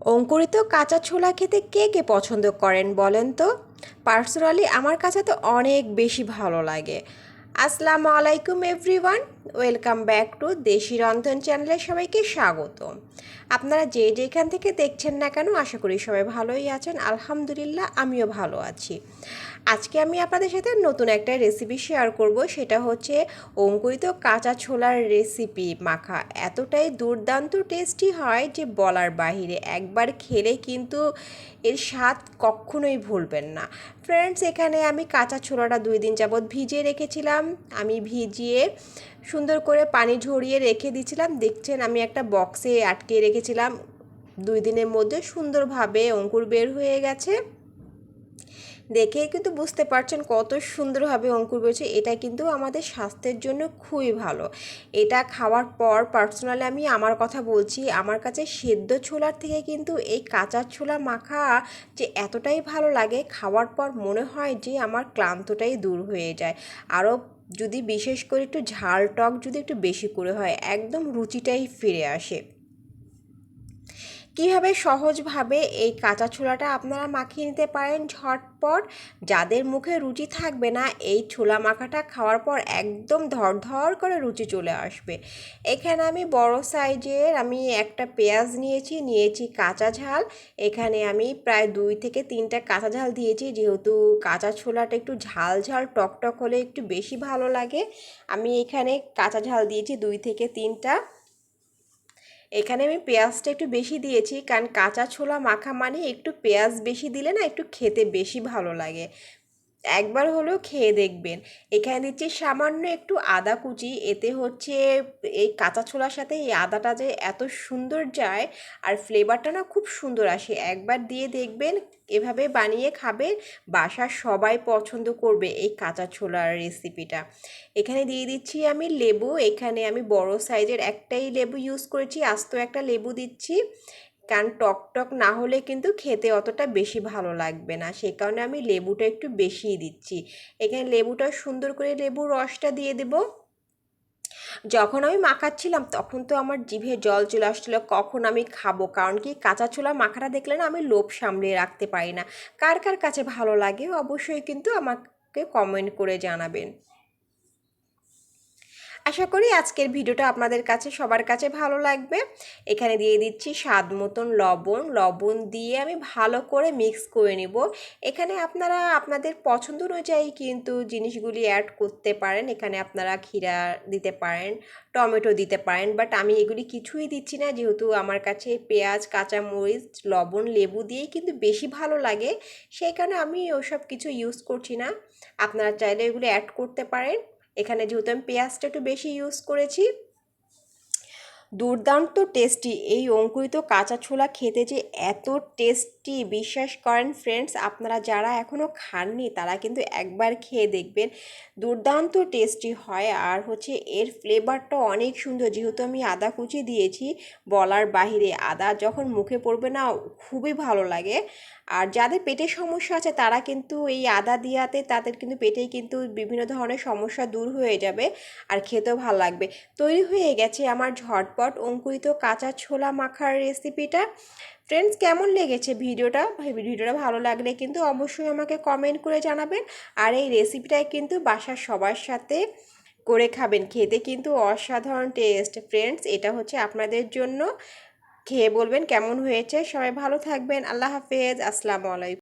অঙ্কুরিত কাঁচা ছোলা খেতে কে কে পছন্দ করেন বলেন তো? পার্সোনালি আমার কাছে তো অনেক বেশি ভালো লাগে। আসসালামু আলাইকুম, এভরিওয়ান। ওয়েলকাম ব্যাক টু দেশি রন্ধন চ্যানেলে সবাইকে স্বাগত। আপনারা যে যেখান থেকে দেখছেন না কেন, আশা করি সবাই ভালোই আছেন। আলহামদুলিল্লাহ, আমিও ভালো আছি। আজকে আমি আপনাদের সাথে নতুন একটা রেসিপি শেয়ার করব, সেটা হচ্ছে অঙ্কুরিত কাঁচা ছোলার রেসিপি মাখা। এতটাই দুর্দান্ত টেস্টি হয় যে বলার বাহিরে, একবার খেলে কিন্তু এর স্বাদ কখনোই ভুলবেন না। ফ্রেন্ডস এখানে আমি কাঁচা ছোলাটা দুই দিন যাবৎ ভিজিয়ে রেখেছিলাম। আমি ভিজিয়ে সুন্দর করে পানি ঝরিয়ে রেখে দিয়েছিলাম। দেখছেন, আমি একটা বক্সে আটকে রেখেছিলাম। দুই দিনের মধ্যে সুন্দরভাবে অঙ্কুর বের হয়ে গেছে। দেখে কিন্তু বুঝতে পারছেন কত সুন্দরভাবে অঙ্কুর বেরোচ্ছে। এটা কিন্তু আমাদের স্বাস্থ্যের জন্য খুবই ভালো। এটা খাওয়ার পর পার্সোনালি আমি আমার কথা বলছি, আমার কাছে সেদ্ধ ছোলার থেকে কিন্তু এই কাঁচা ছোলা মাখা যে এতটাই ভালো লাগে, খাওয়ার পর মনে হয় যে আমার ক্লান্তটাই দূর হয়ে যায়। আরও যদি বিশেষ করে একটু ঝাল টক যদি একটু বেশি করে হয়, একদম রুচিটাই ফিরে আসে। কীভাবে সহজভাবে এই কাঁচা ছোলাটা আপনারা মাখিয়ে নিতে পারেন ঝটপট? যাদের মুখে রুচি থাকবে না, এই ছোলা মাখাটা খাওয়ার পর একদম ধর করে রুচি চলে আসবে। এখানে আমি বড় সাইজের আমি একটা পেঁয়াজ নিয়েছি নিয়েছি কাঁচা ঝাল। এখানে আমি প্রায় দুই থেকে তিনটা কাঁচা ঝাল দিয়েছি। যেহেতু কাঁচা ছোলাটা একটু ঝাল ঝাল, টকটক হলে একটু বেশি ভালো লাগে, আমি এখানে কাঁচা ঝাল দিয়েছি দুই থেকে তিনটা। এখানে আমি পেঁয়াজটা একটু বেশি দিয়েছি, কারণ কাঁচা ছোলা মাখা মানে একটু পেঁয়াজ বেশি দিলে না একটু খেতে বেশি ভালো লাগে। একবার হলেও খেয়ে দেখবেন। এখানে দিচ্ছি সামান্য একটু আদা কুচি, এতে হচ্ছে এই কাঁচা ছোলার সাথে এই আদাটা যে এত সুন্দর যায় আর ফ্লেভারটা না খুব সুন্দর আসে। একবার দিয়ে দেখবেন, এভাবে বানিয়ে খাবে বাসার সবাই পছন্দ করবে এই কাঁচা ছোলার রেসিপিটা এখানে দিয়ে দিচ্ছি আমি লেবু, এখানে আমি বড় সাইজের একটাই লেবু ইউজ করেছি, আস্ত একটা লেবু দিচ্ছি। কারণ টক টক না হলে কিন্তু খেতে অতটা বেশি ভালো লাগবে না। সেই কারণে আমি লেবুটা একটু বেশিই দিচ্ছি। এখানে লেবুটা সুন্দর করে লেবুর রসটা দিয়ে দেবো। যখন আমি মাখাচ্ছিলাম তখন তো আমার জিভে জল চলে আসছিল, কখন আমি খাব? কারণ কি কাঁচা ছোলা মাখাটা দেখলে না আমি লোভ সামলে রাখতে পারি না। কার কার কাছে ভালো লাগে অবশ্যই কিন্তু আমাকে কমেন্ট করে জানাবেন। আশা করি আজকের ভিডিওটা আপনাদের কাছে, সবার কাছে ভালো লাগবে। এখানে দিয়ে দিচ্ছি স্বাদ মতন লবণ। লবণ দিয়ে আমি ভালো করে মিক্স করে নিব। এখানে আপনারা, আপনাদের পছন্দ অনুযায়ী কিন্তু জিনিসগুলি অ্যাড করতে পারেন। এখানে আপনারা ক্ষীরা দিতে পারেন, টমেটো দিতে পারেন বাট আমি এগুলি কিছুই দিচ্ছি না। যেহেতু আমার কাছে পেঁয়াজ, কাঁচামরিচ, লবণ, লেবু দিয়েই কিন্তু বেশি ভালো লাগে। সেই কারণে আমি ওসব কিছু ইউজ করছি না। আপনারা চাইলে এগুলি অ্যাড করতে পারেন। এখানে যেহেতু আমি পেঁয়াজটা একটু বেশি ইউজ করেছি দুর্দান্ত টেস্টি। এই অঙ্কুরিত কাঁচা ছোলা খেতে যে এত টেস্টি, বিশ্বাস করেন ফ্রেন্ডস আপনারা যারা এখনও খাননি, তারা কিন্তু একবার খেয়ে দেখবেন। দুর্দান্ত টেস্টি হয় আর হচ্ছে এর ফ্লেভারটা অনেক সুন্দর। যেহেতু আমি আদা কুচি দিয়েছি বলার বাহিরে, আদা যখন মুখে পড়বে না, খুবই ভালো লাগে। আর যাদের পেটের সমস্যা আছে, তারা কিন্তু এই আদা দিয়াতে তাদের কিন্তু পেটেই কিন্তু বিভিন্ন ধরনের সমস্যা দূর হয়ে যাবে আর খেতেও ভালো লাগবে। তৈরি হয়ে গেছে আমার ঝটপট অঙ্কুরিত কাঁচা ছোলা মাখার রেসিপিটা ফ্রেন্ডস কেমন লেগেছে ভিডিওটা? ভিডিওটা ভালো লাগলে কিন্তু অবশ্যই আমাকে কমেন্ট করে জানাবেন। আর এই রেসিপিটাই কিন্তু বাসার সবার সাথে করে খাবেন। খেতে কিন্তু অসাধারণ টেস্ট ফ্রেন্ডস এটা হচ্ছে আপনাদের জন্য। খেয়ে বলবেন কেমন হয়েছে। সবাই ভালো থাকবেন। আল্লাহ হাফেজ। আসসালামু আলাইকুম।